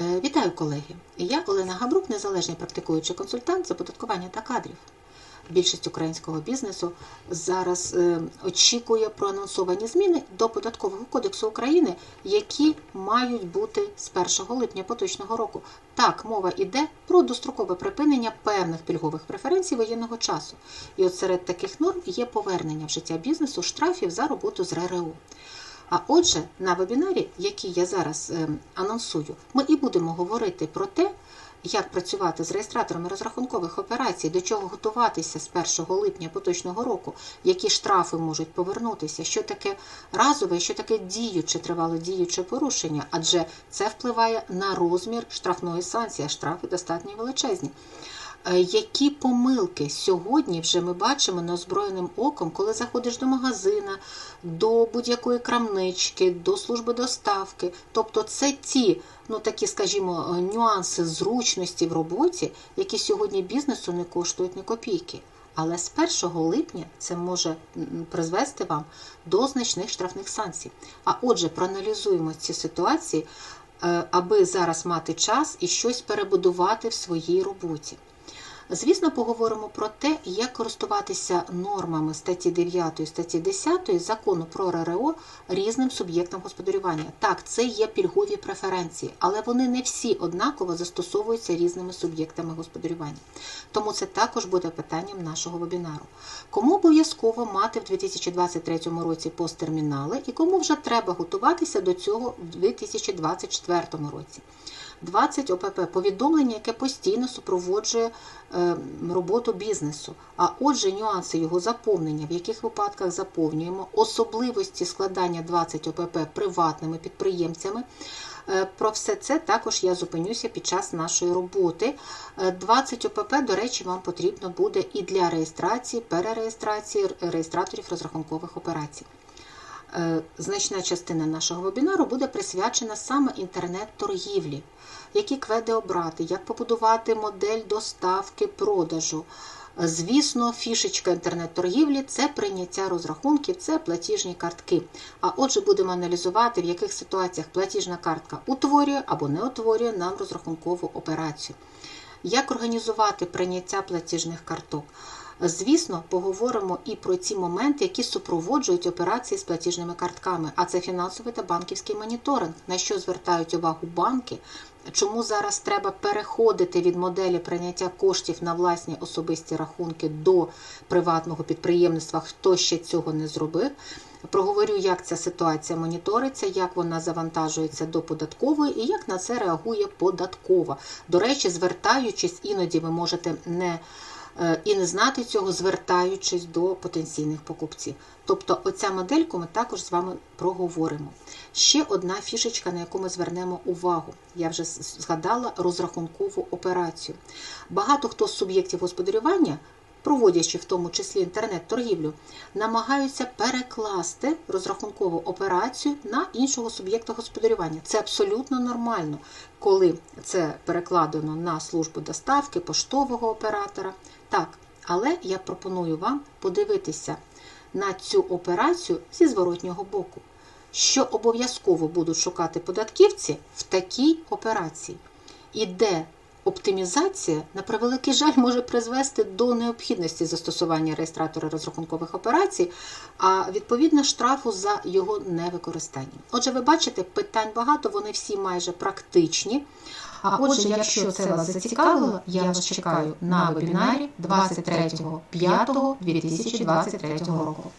Е, Вітаю, колеги! Я Олена Габрук, незалежний практикуючий консультант з оподаткування та кадрів. Більшість українського бізнесу зараз е, очікує проанонсовані зміни до податкового кодексу України, які мають бути з 1 липня поточного року. Так, мова йде про дострокове припинення певних пільгових преференцій воєнного часу. І от серед таких норм є повернення в життя бізнесу штрафів за роботу з РРО. А отже, на вебінарі, який я зараз е, анонсую, ми і будемо говорити про те, як працювати з реєстраторами розрахункових операцій, до чого готуватися з 1 липня поточного року, які штрафи можуть повернутися, що таке разове, що таке діюче, тривало діюче порушення, адже це впливає на розмір штрафної санкції, а штрафи достатньо величезні. Е, Які помилки сьогодні вже ми бачимо неозброєним оком, коли заходиш до магазина, до будь-якої крамнички, до служби доставки. Тобто це ті, ну такі, скажімо, е, нюанси зручності в роботі, які сьогодні бізнесу не коштують ні копійки. Але з 1 липня це може призвести вам до значних штрафних санкцій. А отже, проаналізуємо ці ситуації, е, аби зараз мати час і щось перебудувати в своїй роботі. Звісно, поговоримо про те, як користуватися нормами статті 9 статті 10 закону про РРО різним суб'єктам господарювання. Так, це є пільгові преференції, але вони не всі однаково застосовуються різними суб'єктами господарювання. Тому це також буде питанням нашого вебінару. Кому обов'язково мати в 2023 році посттермінали і кому вже треба готуватися до цього в 2024 році. 20 ОПП повідомлення, яке постійно супроводжує е, роботу бізнесу. А отже, нюанси його заповнення, в яких випадках заповнюємо, особливості складання 20 ОПП приватними підприємцями. Е, Про все це також я зупинюся під час нашої роботи. Е, 20 ОПП, до речі, вам потрібно буде і для реєстрації, перереєстрації реєстраторів розрахункових операцій. Е, Значна частина нашого вебінару буде присвячена саме інтернет-торгівлі, які кведи обрати, як побудувати модель доставки продажу. Е, Звісно, фішечка інтернет-торгівлі це прийняття розрахунків, це платіжні картки. А отже, будемо аналізувати, в яких ситуаціях платіжна картка утворює або не утворює нам розрахункову операцію. Як організувати прийняття платіжних карток? Звісно, поговоримо і про ці моменти, які супроводжують операції з платіжними картками, а це фінансовий та банківський моніторинг, на що звертають увагу банки, чому зараз треба переходити від моделі прийняття коштів на власні особисті рахунки до приватного підприємництва, хто ще цього не зробив. Проговорю, як ця ситуація моніториться, як вона завантажується до податкової і як на це реагує податкова. До речі, звертаючись, іноді ви можете не і не знати цього, звертаючись до потенційних покупців. Тобто, оця модельку ми також з вами проговоримо. Ще одна фішечка, на яку ми звернемо увагу. Я вже згадала розрахункову операцію. Багато хто з суб'єктів господарювання проводячи в тому числі інтернет-торгівлю, намагаються перекласти розрахункову операцію на іншого суб'єкта господарювання. Це абсолютно нормально, коли це перекладено на службу доставки, поштового оператора. Так, але я пропоную вам подивитися на цю операцію зі зворотнього боку, що обов'язково будуть шукати податківці в такій операції. І де Оптимізація, на превеликий жаль, може призвести до необхідності застосування реєстратора розрахункових операцій, а відповідно штрафу за його невикористання. Отже, ви бачите, питань багато, вони всі майже практичні. А отже, якщо це вас зацікавило, я вас чекаю на вебінарі 23.05.2023 року.